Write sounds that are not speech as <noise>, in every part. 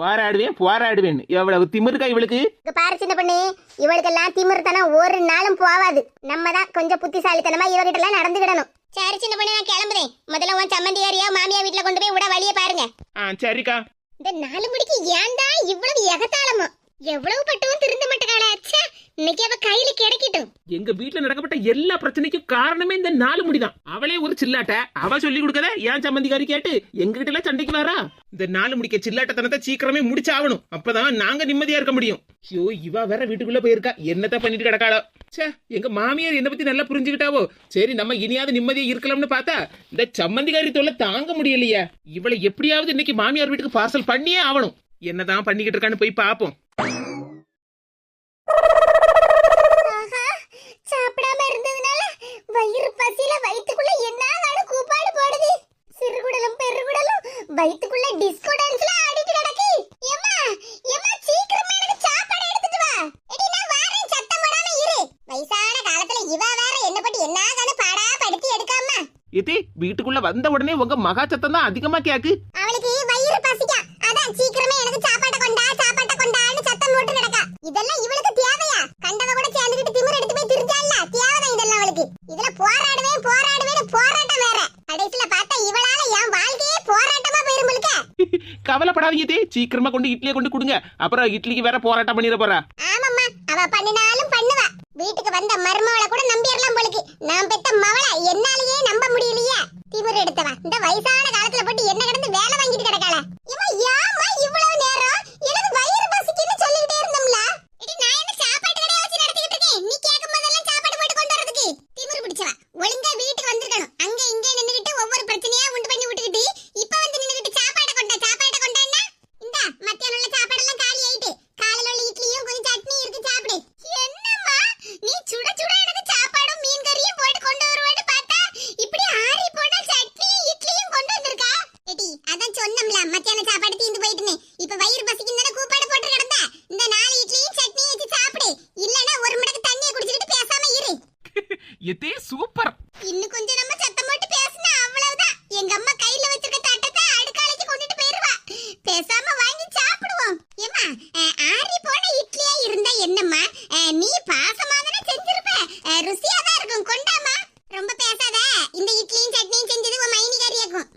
போராடுவேன் போராடுவேன். எவ்வளவு திமிருக்கா இவளுக்கு? பாரு சின்ன பொண்ணு இவளுக்கெல்லாம் திமிர்த்தனம் ஒரு நாளும் போவாது. நம்ம தான் கொஞ்சம் புத்திசாலித்தனமா இவகிட்ட எல்லாம் நடந்துக்கிடணும். சரி சின்ன பொண்ணு நான் கிளம்புறேன். முதல்ல உன் சம்மந்தியாரியா மாமியா வீட்டுல கொண்டு போய் விட வழியை பாருங்க. ஆ சரிக்கா. இந்த நாலு முடிக்கு ஏன்டா இவ்வளவு எகத்தாளமோ? எவ்வளவு பட்டவும் திருந்த மாட்டேங்காளா ச்சே இன்னைக்கு அவ கையில கிடைக்கட்டும். எங்க வீட்டுல நடக்கப்பட்ட எல்லா பிரச்சனைக்கும் காரணமே இந்த நாலு முடிதான். அவளே ஒரு சில்லாட்ட. அவ சொல்லி கொடுக்கத ஏன் சம்பந்திக்காரி கேட்டு எங்க கிட்ட எல்லாம் சண்டைக்கு வரா இந்த நாலு முடிக்க சில்லாட்டத்தனத்தை சீக்கிரமே முடிச்சாகணும். அப்பதான் நாங்க நிம்மதியா இருக்க முடியும். ஐயோ இவ வேற வீட்டுக்குள்ள போயிருக்கா. என்னத்த பண்ணிட்டு கிடக்காளோ? சே எங்க மாமியார் என்ன பத்தி நல்லா புரிஞ்சுக்கிட்டாவோ? சரி நம்ம இனியாவது நிம்மதியா இருக்கலாம்னு பார்த்தா இந்த சம்மந்திகாரி தொல்லை தாங்க முடியலையே. இவளை எப்படியாவது இன்னைக்கு மாமியார் வீட்டுக்கு பார்சல் பண்ணியே ஆகணும். என்னதான் பண்ணிக்கிட்டு இருக்கான்னு போய் பாப்போம் சாப்பிடாம இருந்ததுனால வயிறு பசியில வயித்துக்குள்ள என்ன வேணும் கூப்பாடு போடுது? சிறுகுடலும் பெருகுடலும் வயித்துக்குள்ள டிஸ்கோ டான்ஸ்ல ஆடிட்டு கிடக்கு. ஏம்மா ஏம்மா சீக்கிரமா எனக்கு சாப்பாடு எடுத்துட்டு வா. எடி நான் வாரேன் சத்தம் போடாம இரு. வயசான காலத்துல இவ வேற என்ன பத்தி என்ன கணு பாடா படுத்தி எடுக்காம. இது வீட்டுக்குள்ள வந்த உடனே உங்க மகா சத்தம் தான் அதிகமா கேக்கு. அவளுக்கு வயிறு பசிக்கா அதான் சீக்கிரமே எனக்கு சாப்பாட்டை கொண்டா சாப்பாட்டை கொண்டான்னு சத்தம் போட்டு கிடக்கா இதெல்லாம் இவளுக்கு தேவையா கண்டவ கூட சேர்ந்துக்கிட்டு திமிர் எடுத்து போய் திருச்சால தேவைதான் இதெல்லாம் அவளுக்கு இதுல போராடுவேன் போராடுவேன் போராட்டம் வேற கடைசியில பார்த்தா இவளால என் வாழ்க்கையே போராட்டமா போயிருமுழுக்க கவலைப்படாதீங்க சீக்கிரமா கொண்டு இட்லியை கொண்டு கொடுங்க. அப்புறம் இட்லிக்கு வேற போராட்டம் பண்ணிட போறா. ஆமாம்மா அவ பண்ணினாலும் பண்ணுவா. வீட்டுக்கு வந்த மருமவளை கூட நம்பிடலாம் போலுக்கு. நான் பெத்த மவளை என்னாலயே நம்ப முடியலையே திமிர் எடுத்தவா இந்த வயசான காலத்துல போட்டு என்ன கிடந்து வேலை வாங்கிட்டு கிடக்காள இவன் ஏமா இவ்வளவு நேரம் எனக்கு வயிறு பசிக்குன்னு சொல்லிக்கிட்டே இருந்தோம்ல இடி நான் என்ன சாப்பாட்டு கடையை வச்சு நடத்திக்கிட்டு இருக்கேன் நீ கேட்கும் போதெல்லாம் சாப்பாடு போட்டு கொண்டு வரதுக்கு திமிரு பிடிச்சவா ஒழுங்கா வீட்டுக்கு வந்திருக்கணும் அங்க இங்க நின்னுகிட்டு ஒவ்வொரு பிரச்சனையா உண்டு பண்ணி விட்டுக்கிட்டு இப்ப வந்து நின்னுகிட்டு சாப்பாடு கொண்டா சாப்பாடு கொண்டான்னா இந்த மத்தியானம் உள்ள சாப்பாடு எல்லாம் காலி ஆயிட்டு காலையில உள்ள இட்லியும் கொஞ்சம் சட்னி இருக்கு சாப்பிடு என்னம்மா நீ சுட சுட எனக்கு சாப்பாடும் மீன் கறியும் போட்டு கொண்டு வருவேன்னு பார்த்தா இப்படி ஆறி போன சட்னியும் இட்லியும் கொண்டு வந்திருக்கா எடி அதான் சொன்னோம்ல மத்தியான சாப்பாடு தீந்து போயிட்டுன்னு இப்ப வயிறு பசிக்கு தானே கூப்பாடு போட்டு கிடந்தா இந்த நாலு இட்லியும் சட்னியும் வச்சு சாப்பிடு இல்லனா ஒரு மடக்கு தண்ணியை குடிச்சிட்டு பேசாம இரு எதே சூப்பர் இன்னும் கொஞ்சம் நம்ம சத்தம் போட்டு பேசினா அவ்வளவுதான் எங்க அம்மா கையில வச்சிருக்க தட்டத்தை அடுக்காலைக்கு கொண்டுட்டு போயிருவா பேசாம வாங்கி சாப்பிடுவோம் ஏமா ஆறி போன இட்லியா இருந்தா என்னம்மா அஹ், நீ பாசமா தானே செஞ்சிருப்ப அஹ், ருசியா தான் இருக்கும் கொண்டாமா ரொம்ப பேசாத இந்த இட்லியும் சட்னியும் செஞ்சது உன் மைனிகாரியாக்கும்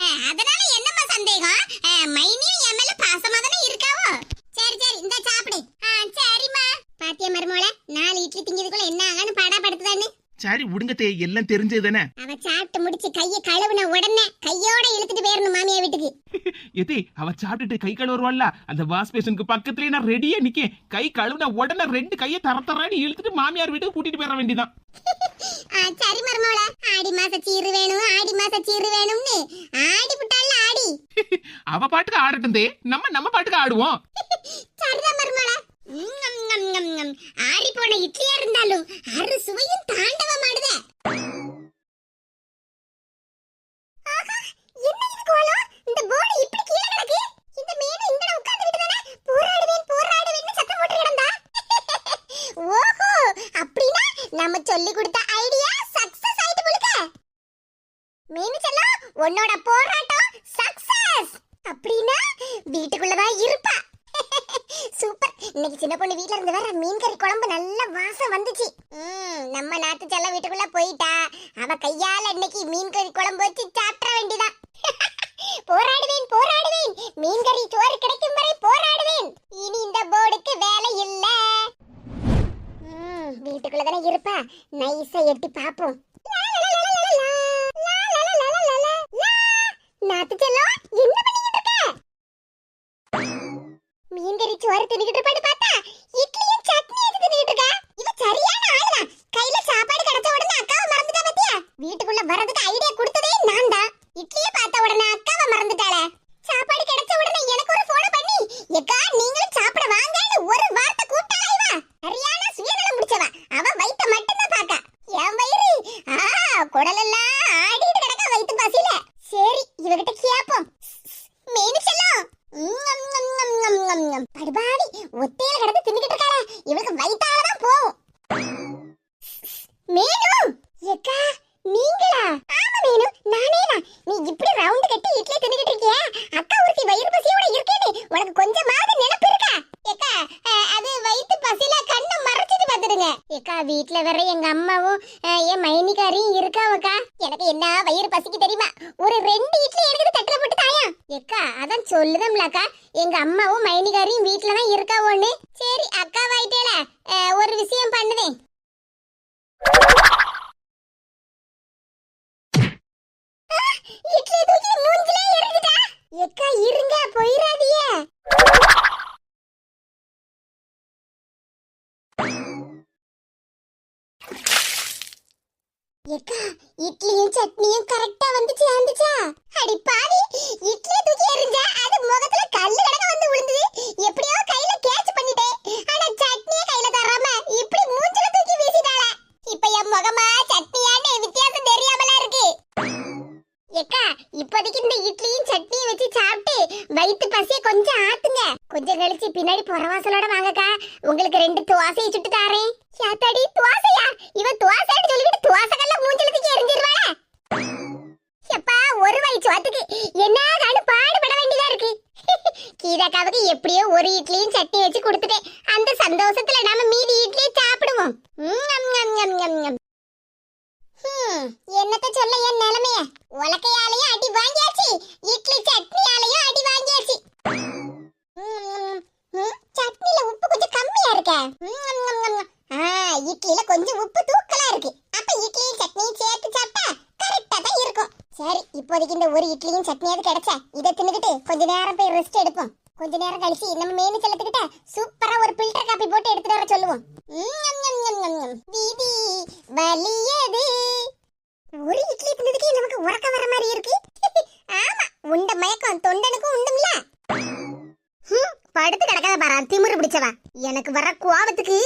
அஹ், அதனால என்னம்மா சந்தேகம் அஹ், மைனியும் என் மேல பாசமா தானே இருக்காவோ சரி சரி இந்த சாப்பிடு ஆ, சரிம்மா பாத்தியா மருமோள நாலு இட்லி திங்கிறதுக்குள்ள என்ன ஆகான்னு பாடா படுத்துதான்னு சரி விடுங்க தே எல்லாம் தெரிஞ்சது தானே? அவ சாப்பிட்டு முடிச்சு கைய கழுவுன உடனே கையோட இழுத்துட்டு போயிடணும் மாமியா வீட்டுக்கு. எதே அவ சாப்பிட்டுட்டு கை கழுவுருவாள்ல அந்த வாஷ் பேஷனுக்கு பக்கத்துலயே நான் ரெடியா நிக்கேன். கை கழுவுன உடனே ரெண்டு கையை தர தரான்னு இழுத்துட்டு மாமியார் வீட்டுக்கு கூட்டிட்டு போயிட வேண்டியதான் சரி மருமவள ஆடி மாச சீரு வேணும் ஆடி மாச சீரு வேணும்னு. ஆடி புட்டால ஆடி. அவ பாட்டுக்கு ஆடட்டும் தே நம்ம நம்ம பாட்டுக்கு ஆடுவோம். சரிதான் மருமவள ஆடி போன இட்லியா இருந்தாலும் அறு சுவையும் தாண்டவம் ஆடுதே ஆஹா, என்ன இது கோலம்? இந்த போர்டு இப்படி கீழே கிடக்கு? இந்த மீன் இங்கன உட்கார்ந்துகிட்டு தானே போராடுவேன், போராடுவேன்னு சத்தம் போட்டு கிடந்தா? ஓஹோ, அப்படின்னா நம்ம சொல்லி கொடுத்த ஐடியா சக்சஸ் ஆயிட்டு போலுக்க. மீனு செல்லம் உன்னோட போராட்டம் சக்சஸ் அப்படின்னா வீட்டுக்குள்ளதான் இருப்பா. <laughs> சூப்பர் இன்னைக்கு சின்ன பொண்ணு வீட்ல இருந்து வேற மீன் கறி குழம்பு நல்ல வாசம் வந்துச்சு. ம், நம்ம நாத்து செல்ல வீட்டுக்குள்ள போயிட்டா. அவ கையால இன்னைக்கு மீன் கறி குழம்பு வச்சு சாப்பிட வேண்டியதான் போராடுவேன் போராடுவேன் மீன் கறி சோறு கிடைக்கும் வரை போராடுவேன் இனி இந்த போர்டுக்கு வேலை இல்ல ம், வீட்டுக்குள்ள தானே இருப்பா நைஸா எட்டி பாப்போம் நாத்து செல்லம் என்ன பண்ணிக்கிட்டு இருக்க மீன் கறி சோறு தின்னுகிட்டு இருப்பான்னு பார்த்தா இட்லியும் சட்னி எடுத்து தின்னுகிட்டு இருக்கா? இவ சரியான ஆளுதான் கையில சாப்பாடு கிடைச்ச உடனே அக்காவை மறந்துட்டா பத்தியா? வீட்டுக்குள்ள வரதுக்கு ஐடியா கொடுத்ததே நான் தான் இட்லியை பார்த்த உடனே அக்காவை மறந்துட்டாளே. சாப்பாடு கிடைச்ச உடனே எனக்கு ஒரு போன பண்ணி எக்கா நீங்களும் சாப்பிட வாங்கன்னு ஒரு வார்த்தை கூப்பிட்டாளா இவ? சரியான சுயநலம் முடிச்சவ. அவ வயித்த மட்டும் தான் பாக்கா என் வயிறு? ஆ குடலெல்லாம் ஆடிட்டு கிடக்க வயித்து பசியில சரி இவகிட்ட கேப்போம் மீனு செல்லம் படுபாடி ஒத்தையில கிடந்து தின்னுகிட்டு இருக்காளே இவளுக்கு வயித்தால தான் போகும் மீனு எக்கா நீங்களா ஆமா மீனு நானே தான் நீ இப்படி ரவுண்ட் கட்டி இட்லி தின்னுகிட்டு இருக்கியா அக்கா ஒருத்தி வயிறு பசியோட இருக்கேன்னு வேற எங்க அம்மாவும் அஹ், என் மைனிக்காரியும் இருக்காவக்கா எனக்கு என்ன வயிறு பசிக்கு தெரியுமா ஒரு ரெண்டு இட்லி எனக்கு தட்டுல போட்டு தாயா எக்கா அதான் சொல்லுதம்லக்கா எங்க அம்மாவும் மைனிகாரியும் வீட்டுல தான் சரி அக்கா வாயிட்டேல. ஒரு விஷயம் பண்ணுவேன். எக்கா இருங்க போயிராதீங்க எக்கா இட்லியும் சட்னியும் கரெக்டா வந்து சேர்ந்துச்சா அடி பாவி இட்லி தூக்கி எறிஞ்சா அது முகத்துல கல்லு கடக்க வந்து விழுந்தது எப்படியோ கையில கேட்ச் பண்ணிட்டேன் ஆனா சட்னியை கையில தராம இப்படி மூஞ்சில தூக்கி வீசிட்டாள இப்ப என் முகமா சட்னியான்னு வித்தியாசம் தெரியாமல இருக்கு. ஏக்கா இப்போதைக்கு இந்த இட்லியும் சட்னியும் வச்சு சாப்பிட்டு வயிற்று பசிய கொஞ்சம் ஆத்துங்க. கொஞ்சம் கழிச்சு பின்னாடி புறவாசலோட வாங்கக்கா. உங்களுக்கு ரெண்டு துவாசையை சுட்டு தாரேன். யாத்தாடி துவாசையா? இவ துவாசைன்னு சொல்லிட்டு துவாசைகள்ல மூஞ்சில தூக்கி எரிஞ்சிருவாள எப்பா ஒரு வழி சோத்துக்கு என்ன கண்டு பாடுபட வேண்டியதா இருக்கு. கீதாக்காவுக்கு எப்படியோ ஒரு இட்லியும் சட்னி வச்சு கொடுத்துட்டேன். அந்த சந்தோஷத்துல நாம மீதி இட்லியை சாப்பிடுவோம். என்னத்த சொல்ல என் நிலைமைய? உலக்கையாலையும் அடி வாங்கியாச்சு இட்லி சட்னியாலையும் அடி வாங்கியாச்சு. சட்னில உப்பு கொஞ்சம் கம்மியா இருக்க. ம், ஆ, கொஞ்சம் உப்பு தூக்கலா இருக்கு. அப்ப இட்லியும் சட்னியும் சேர்த்து சாப்பிட்டா கரெக்டா தான் இருக்கும். சரி இப்போதைக்கு இந்த ஒரு இட்லியும் சட்னியாவது கிடைச்சா இதை தின்னுக்கிட்டு கொஞ்ச நேரம் போய் ரெஸ்ட் எடுப்போம். கொஞ்ச நேரம் கழிச்சு நம்ம மேனு செல்லத்துக்கிட்ட சூப்பரா ஒரு பில்டர் காப்பி போட்டு எடுத்துட்டு வர சொல்லுவோம். வீதி வலியது. ஒரு இட்லி தின்னதுக்கே நமக்கு உறக்க வர மாதிரி இருக்கு. <laughs> ஆமா உண்ட மயக்கம் தொண்டனுக்கும் உண்டும்ல. படுத்து கிடக்காத பாரா திமிரு பிடிச்சவா எனக்கு வர கோவத்துக்கு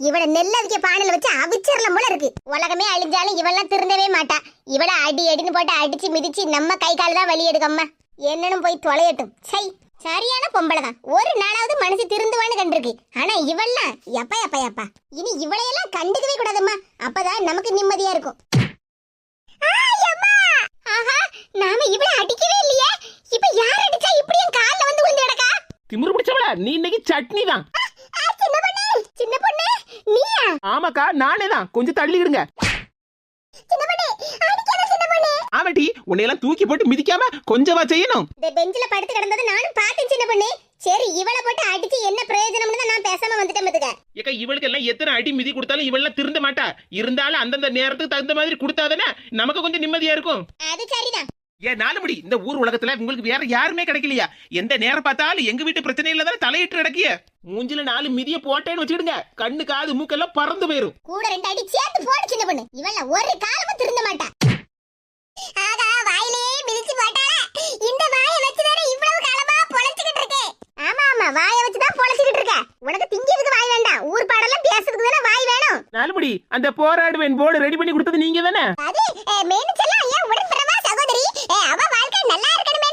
இவள நெல்லடிக்க பானையில வச்சு அவிச்சிரலாம் போல இருக்கு. உலகமே அழிஞ்சாலும் இவெல்லாம் திருந்தவே மாட்டா. இவள அடி அடின்னு போட்டு அடிச்சு மிதிச்சு நம்ம கை கால் தான் வலி எடுக்கம்மா என்னன்னு போய் தொலையட்டும். சை. சரியான பொம்பளை தான் ஒரு நாளாவது மனசு திருந்துவான்னு கண்டிருக்கு. ஆனா இவெல்லாம் எப்பா எப்பா எப்பா. இனி இவளையெல்லாம் கண்டுக்கவே கூடாதும்மா. அப்பதான் நமக்கு நிம்மதியா இருக்கும். ஆஹா நாம இவளை அடிக்கவே இல்லையே. இப்ப யார் அடிச்சா இப்படி என் கால்ல வந்து விழுந்து கிடக்கா? திமிரு பிடிச்சவள? நீ இன்னைக்கு சட்னி தான். சின்ன பொண்ணு சின்ன பொண்ணு நீயா? ஆமாக்கா நானே தான். கொஞ்சம் தள்ளிடுங்க. சின்ன ஆமாட்டி உன்னையெல்லாம் தூக்கி போட்டு மிதிக்காம கொஞ்சமா செய்யணும். இந்த பெஞ்சில படுத்து கிடந்தது நானும் பார்த்தேன் சின்ன பொண்ணு. சரி இவளை போட்டு அடிச்சு என்ன பிரயோஜனம்னு தான் நான் பேசாம வந்துட்டேன் பாத்துக்க. ஏக்கா இவளுக்கு எல்லாம் எத்தனை அடி மிதி கொடுத்தாலும் இவளெல்லாம் திருந்த மாட்டா. இருந்தாலும் அந்தந்த நேரத்துக்கு தகுந்த மாதிரி கொடுத்தாதானே நமக்கு கொஞ்சம் நிம்மதியா இருக்கும். அது சரிதான். ஏன் நாலு முடி இந்த ஊர் உலகத்துல உங்களுக்கு வேற யாருமே கிடைக்கலையா? எந்த நேரம் பார்த்தாலும் எங்க வீட்டு பிரச்சனையில தானே தலையிட்டு கிடக்கிய? மூஞ்சில நாலு மிதிய போட்டேன்னு வச்சுக்கிடுங்க. கண்ணு காது மூக்கெல்லாம் பறந்து போயிரும். கூட ரெண்டு அடி சேர்த்து போடு சின்ன பொண்ணு. இவள ஒரு காலமும் திருந்த மாட்டா. ஆகா வாயிலே மிதிச்சு போட்டாளா? இந்த வாயை வச்சு தானே இவ்வளவு காலமா பொழைச்சுக்கிட்டு இருக்கே. ஆமா ஆமா வாயை வச்சு தான் பொழைச்சுக்கிட்டு இருக்க. உனக்கு திங்கிறதுக்கு வாய் வேண்டாம். ஊர் பாடெல்லாம் பேசுறதுக்கு தானே வாய் வேணும். நாலு முடி அந்த போராடுவேன் போர்டு ரெடி பண்ணி கொடுத்தது நீங்க தானே? அது மேனுச்செல்லாம் ஏன் உடன்பிறவா சகோதரி? அவ வாழ்க்கை நல்லா இருக்கணுமே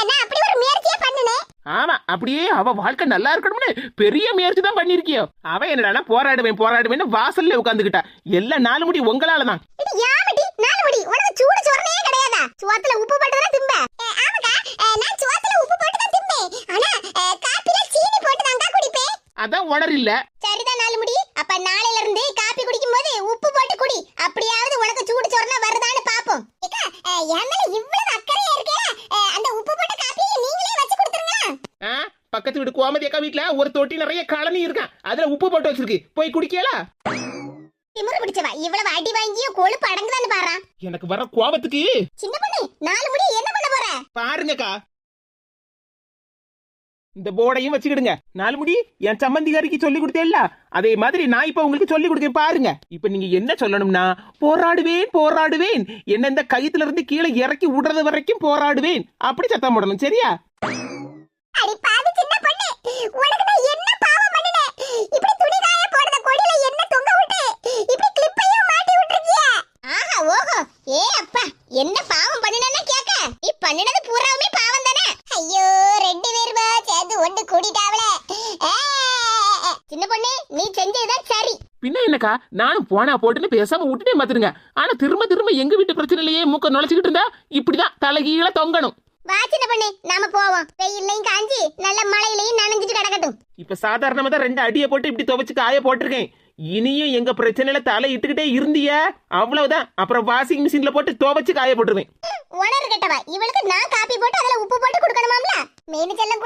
நான் அப்படி ஒரு முயற்சியே பண்ணினேன். ஆமா அப்படியே அவ வாழ்க்கை நல்லா இருக்கணும்னு பெரிய முயற்சி தான் பண்ணிருக்கியோ அவ என்னடா போராடுவேன் போராடுவேன்னு வாசல்ல உட்காந்துக்கிட்டா எல்லா நாலு முடி உங்களால தான் இது யாமடி நாலு மடி உனக்கு சூடு சொரணே கிடையாதா? சுவாத்துல உப்பு போட்டு தான் திம்ப ஆமாக்கா. நான் சுவாத்துல உப்பு போட்டு தான் திம்பேன் ஆனா காப்பில சீனி போட்டு தாங்க குடிப்பேன் அதான் உணர் இல்ல. சரிதான் நாலு முடி. அப்ப நாளையில இருந்து காப்பி குடிக்கும் போது உப்பு போட்டு குடி. அப்படியாவது உனக்கு சூடு சொரணை வருதான்னு பாப்போம். ஏக்கா என் மேல இவ்வளவு அக்கறையா இருக்கே அந்த உப்பு போட்ட காப்பியை நீங்களே வச்சு கொடுத்துருங்களா? ஆ, பக்கத்து வீடு கோமதி அக்கா வீட்டுல ஒரு தொட்டி நிறைய கழனி இருக்கான் அதுல உப்பு போட்டு வச்சிருக்கு. போய் குடிக்கலா திமிரு பிடிச்சவா? இவ்வளவு அடி வாங்கியும் கொழுப்பு அடங்குதான்னு பாறா எனக்கு வர கோபத்துக்கு சின்ன பொண்ணு நாலு முடி என்ன பண்ண போற? பாருங்கக்கா. இந்த போர்டையும் வச்சுக்கிடுங்க. நாலு முடி என் சம்மந்திகாரிக்கு சொல்லி கொடுத்தேல்ல அதே மாதிரி நான் இப்ப உங்களுக்கு சொல்லி கொடுக்க பாருங்க. இப்ப நீங்க என்ன சொல்லணும்னா போராடுவேன் போராடுவேன். என்ன இந்த கயித்துல இருந்து கீழே இறக்கி விடுறது வரைக்கும் போராடுவேன். அப்படி சத்தம் போடணும் சரியா? அடி பாவி சின்ன பொண்ணு. உனக்கு நான் என்ன பாவம் பண்ணினேன் இப்படி துணி காய போடுற கொடியில என்ன தொங்க விட்டு இப்படி கிளிப்பையும் மாட்டி விட்டுருக்கிய ஆஹா ஓஹோ ஏ அப்பா என்ன பாவம் பண்ணினேன்னு கேக்க நீ பண்ணினது பூராவுமே பாவம் தானே ஐயோ ரெண்டு பேருமா சேர்ந்து ஒண்ணு கூடிட்டாவல சின்ன பொண்ணு நீ செஞ்சதுதான் சரி பின்ன என்னக்கா நானும் போனா போட்டுன்னு பேசாம விட்டுட்டே மாத்துருங்க ஆனா திரும்ப திரும்ப எங்க வீட்டு பிரச்சனையிலேயே மூக்க நுழைச்சிக்கிட்டு இருந்தா இப்படிதான் தலைகீழ தொங்கணும். வா சின்ன பொண்ணு நாம போவோம். வெயில்லையும் காஞ்சி நல்ல மழையிலையும் நனைஞ்சிட்டு கிடக்கட்டும். இப்ப சாதாரணமா தான் ரெண்டு அடியை போட்டு இப்படி துவைச்சு காய போட்டிருக்கேன். இனியும் எங்க பிரச்சனையில தலை இட்டுக்கிட்டே இருந்திய? அவ்வளவுதான். அப்புறம் வாஷிங் மிஷின்ல போட்டு துவைச்சு காய போட்டுருவேன். உணர் கட்டவா? இவளுக்கு நான் காப்பி போட்டு அதுல உப்பு போட்டு கொடுக்கணுமாம்ல? மீனு செல்லம்